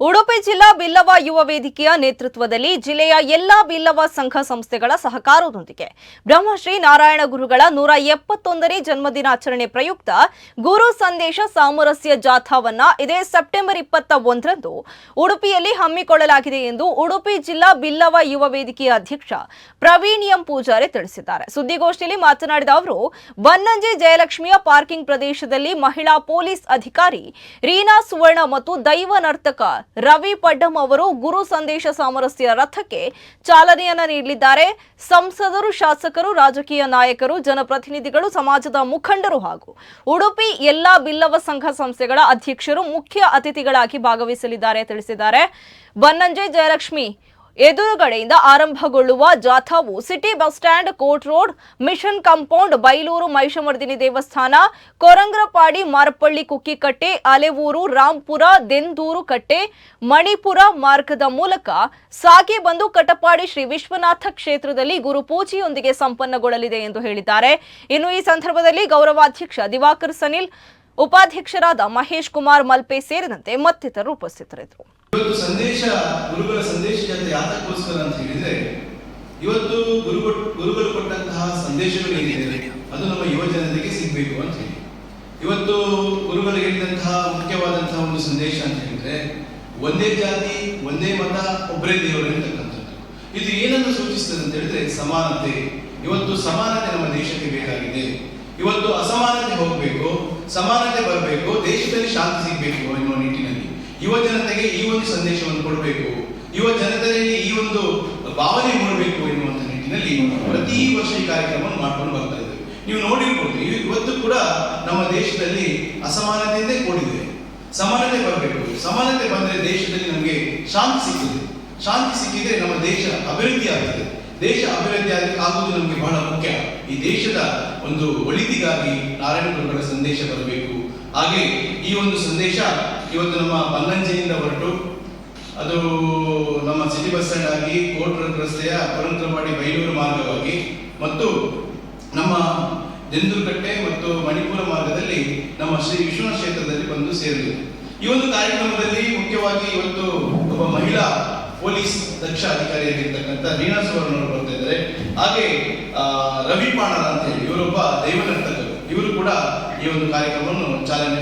ಉಡುಪಿ ಜಿಲ್ಲಾ ಬಿಲ್ಲವ ಯುವ ವೇದಿಕೆಯ ನೇತೃತ್ವದಲ್ಲಿ ಜಿಲ್ಲೆಯ ಎಲ್ಲಾ ಬಿಲ್ಲವ ಸಂಘ ಸಂಸ್ಥೆಗಳ ಸಹಕಾರದೊಂದಿಗೆ ಬ್ರಹ್ಮಶ್ರೀ ನಾರಾಯಣ ಗುರುಗಳ ನೂರ ಎಪ್ಪತ್ತೊಂದನೇ ಜನ್ಮದಿನಾಚರಣೆ ಪ್ರಯುಕ್ತ ಗುರು ಸಂದೇಶ ಸಾಮರಸ್ಯ ಜಾಥಾವನ್ನ ಇದೇ ಸೆಪ್ಟೆಂಬರ್ ಇಪ್ಪತ್ತ ಒಂದರಂದು ಉಡುಪಿಯಲ್ಲಿ ಹಮ್ಮಿಕೊಳ್ಳಲಾಗಿದೆ ಎಂದು ಉಡುಪಿ ಜಿಲ್ಲಾ ಬಿಲ್ಲವ ಯುವ ವೇದಿಕೆಯ ಅಧ್ಯಕ್ಷ ಪ್ರವೀಣ್ ಎಂ ಪೂಜಾರಿ ತಿಳಿಸಿದ್ದಾರೆ. ಸುದ್ದಿಗೋಷ್ಠಿಯಲ್ಲಿ ಮಾತನಾಡಿದ ಅವರು, ಬನ್ನಂಜೆ ಜಯಲಕ್ಷ್ಮಿಯ ಪಾರ್ಕಿಂಗ್ ಪ್ರದೇಶದಲ್ಲಿ ಮಹಿಳಾ ಪೊಲೀಸ್ ಅಧಿಕಾರಿ ರೀನಾ ಸುವರ್ಣ ಮತ್ತು ದೈವ ನರ್ತಕ ರವಿ ಪಡ್ಡಂ ಅವರು ಗುರು ಸಂದೇಶ ಸಾಮರಸ್ಯ ರಥಕ್ಕೆ ಚಾಲನೆಯನ್ನ ನೀಡಲಿದ್ದಾರೆ. ಸಂಸದರು, ಶಾಸಕರು, ರಾಜಕೀಯ ನಾಯಕರು, ಜನಪ್ರತಿನಿಧಿಗಳು, ಸಮಾಜದ ಮುಖಂಡರು ಹಾಗೂ ಉಡುಪಿ ಎಲ್ಲಾ ಬಿಲ್ಲವ ಸಂಘ ಸಂಸ್ಥೆಗಳ ಅಧ್ಯಕ್ಷರು ಮುಖ್ಯ ಅತಿಥಿಗಳಾಗಿ ಭಾಗವಹಿಸಲಿದ್ದಾರೆ ತಿಳಿಸಿದ್ದಾರೆ. ಬನ್ನಂಜೆ ಜಯಲಕ್ಷ್ಮಿ ಎದುರುಗಡೆಯಿಂದ ಆರಂಭಗೊಳ್ಳುವ ಜಾಥಾವು city bus stand, court road, mission compound, Bailur Mahishamardini ದೇವಸ್ಥಾನ, ಕೊರಂಗ್ರಪಾಡಿ, ಮಾರಪಳ್ಳಿ ಕುಕ್ಕಿಕಟ್ಟೆ, ಅಲೆವೂರು, ರಾಂಪುರ, ದೆಂದೂರು ಕಟ್ಟೆ, ಮಣಿಪುರ ಮಾರ್ಗದ ಮೂಲಕ ಸಾಗಿ ಬಂದು ಕಟಪಾಡಿ ಶ್ರೀ ವಿಶ್ವನಾಥ ಕ್ಷೇತ್ರದಲ್ಲಿ ಗುರುಪೂಜೆಯೊಂದಿಗೆ ಸಂಪನ್ನಗೊಳ್ಳಲಿದೆ ಎಂದು ಹೇಳಿದ್ದಾರೆ. ಇನ್ನು ಈ ಸಂದರ್ಭದಲ್ಲಿ ಗೌರವಾಧ್ಯಕ್ಷ ದಿವಾಕರ್ ಸನಿಲ್, ಉಪಾಧ್ಯಕ್ಷರಾದ ಮಹೇಶ್ ಕುಮಾರ್ ಮಲ್ಪೆ ಸೇರಿದಂತೆ ಮತ್ತಿತರರು ಉಪಸ್ಥಿತರಿದ್ದರು. ಇವತ್ತು ಸಂದೇಶ, ಗುರುಗಳ ಸಂದೇಶ ಜಾತ್ರೆ ಯಾತಕ್ಕೋಸ್ಕರ ಅಂತ ಹೇಳಿದ್ರೆ, ಇವತ್ತು ಗುರು ಗುರುಗಳು ಕೊಟ್ಟಂತಹ ಸಂದೇಶಗಳು ಏನಿದೆ ಅದು ನಮ್ಮ ಯುವ ಜನತೆಗೆ ಸಿಗಬೇಕು ಅಂತ ಹೇಳಿ. ಇವತ್ತು ಗುರುಗಳು ಹೇಳಿದಂತಹ ಮುಖ್ಯವಾದಂತಹ ಒಂದು ಸಂದೇಶ ಅಂತ ಹೇಳಿದ್ರೆ, ಒಂದೇ ಜಾತಿ, ಒಂದೇ ಮತ ಒಬ್ಬರೇ ದೇವರು ಅಂತಕ್ಕಂಥದ್ದು. ಇದು ಏನನ್ನು ಸೂಚಿಸ್ತದೆ ಅಂತ ಹೇಳಿದ್ರೆ, ಸಮಾನತೆ. ಇವತ್ತು ಸಮಾನತೆ ನಮ್ಮ ದೇಶಕ್ಕೆ ಬೇಕಾಗಿದೆ. ಇವತ್ತು ಅಸಮಾನತೆ ಹೋಗಬೇಕು, ಸಮಾನತೆ ಬರಬೇಕು, ದೇಶದಲ್ಲಿ ಶಾಂತಿ ಸಿಗಬೇಕು ಎನ್ನುವ ಯುವ ಜನತೆಗೆ ಈ ಒಂದು ಸಂದೇಶವನ್ನು ಕೊಡಬೇಕು. ಯುವ ಜನತೆಯಲ್ಲಿ ಈ ಒಂದು ಭಾವನೆ ಮೂಡಬೇಕು ಎನ್ನುವಂತ ನಿಟ್ಟಿನಲ್ಲಿ ಪ್ರತಿ ವರ್ಷ ಈ ಕಾರ್ಯಕ್ರಮವನ್ನು ಮಾಡ್ಕೊಂಡು ಬರ್ತಾ ಇದ್ದೇವೆ. ನೀವು ನೋಡಿರ್ಬೋದು, ಇವ್- ಇವತ್ತು ಕೂಡ ನಮ್ಮ ದೇಶದಲ್ಲಿ ಅಸಮಾನತೆಯಿಂದ ಕೂಡಿದೆ. ಸಮಾನತೆ ಬರಬೇಕು. ಸಮಾನತೆ ಬಂದರೆ ದೇಶದಲ್ಲಿ ನಮಗೆ ಶಾಂತಿ ಸಿಕ್ಕಿದೆ. ಶಾಂತಿ ಸಿಕ್ಕಿದ್ರೆ ನಮ್ಮ ದೇಶ ಅಭಿವೃದ್ಧಿ ಆಗ್ತದೆ. ದೇಶ ಅಭಿವೃದ್ಧಿ ಆಗಿ ಆಗುವುದು ನಮಗೆ ಬಹಳ ಮುಖ್ಯ. ಈ ದೇಶದ ಒಂದು ಒಳಿತಿಗಾಗಿ ನಾರಾಯಣ ಗುರುಗಳ ಸಂದೇಶ ಬರಬೇಕು. ಹಾಗೆ ಈ ಒಂದು ಸಂದೇಶ ಇವತ್ತು ನಮ್ಮ ಬನ್ನಂಜೆಯಿಂದ ಹೊರಟು. ಅದು ನಮ್ಮ ಸಿಟಿ ಬಸ್ ಸ್ಟ್ಯಾಂಡ್ ಆಗಿ ರೋಡ್ ರಸ್ತೆಯ ಪರಂತ್ರವಾಡಿ ಬೈಲೂರು ಮಾರ್ಗವಾಗಿ. ಮತ್ತು ನಮ್ಮ ದೆಂದುರ್ಕಟ್ಟೆ ಮತ್ತು ಮಣಿಪುರ ಮಾರ್ಗದಲ್ಲಿ ನಮ್ಮ ಶ್ರೀ ವಿಶ್ವನಾಥ ಕ್ಷೇತ್ರದಲ್ಲಿ ಬಂದು ಸೇರಿದೆ ಈ ಒಂದು ಕಾರ್ಯಕ್ರಮದಲ್ಲಿ ಮುಖ್ಯವಾಗಿ ಇವತ್ತು ಒಬ್ಬ ಮಹಿಳಾ ಪೊಲೀಸ್ ದಕ್ಷ ಅಧಿಕಾರಿಯಾಗಿರ್ತಕ್ಕಂಥ ರೀನಾ ಸುವರ್ಣ ಹಾಗೆ ರವಿ ಪಾಣರ ಅಂತ ಹೇಳಿ, ಇವರೊಬ್ಬ ದೈವನರ್ತಕರು ಇವರು ಕೂಡ ಈ ಒಂದು ಕಾರ್ಯಕ್ರಮವನ್ನು ಚಾಲನೆ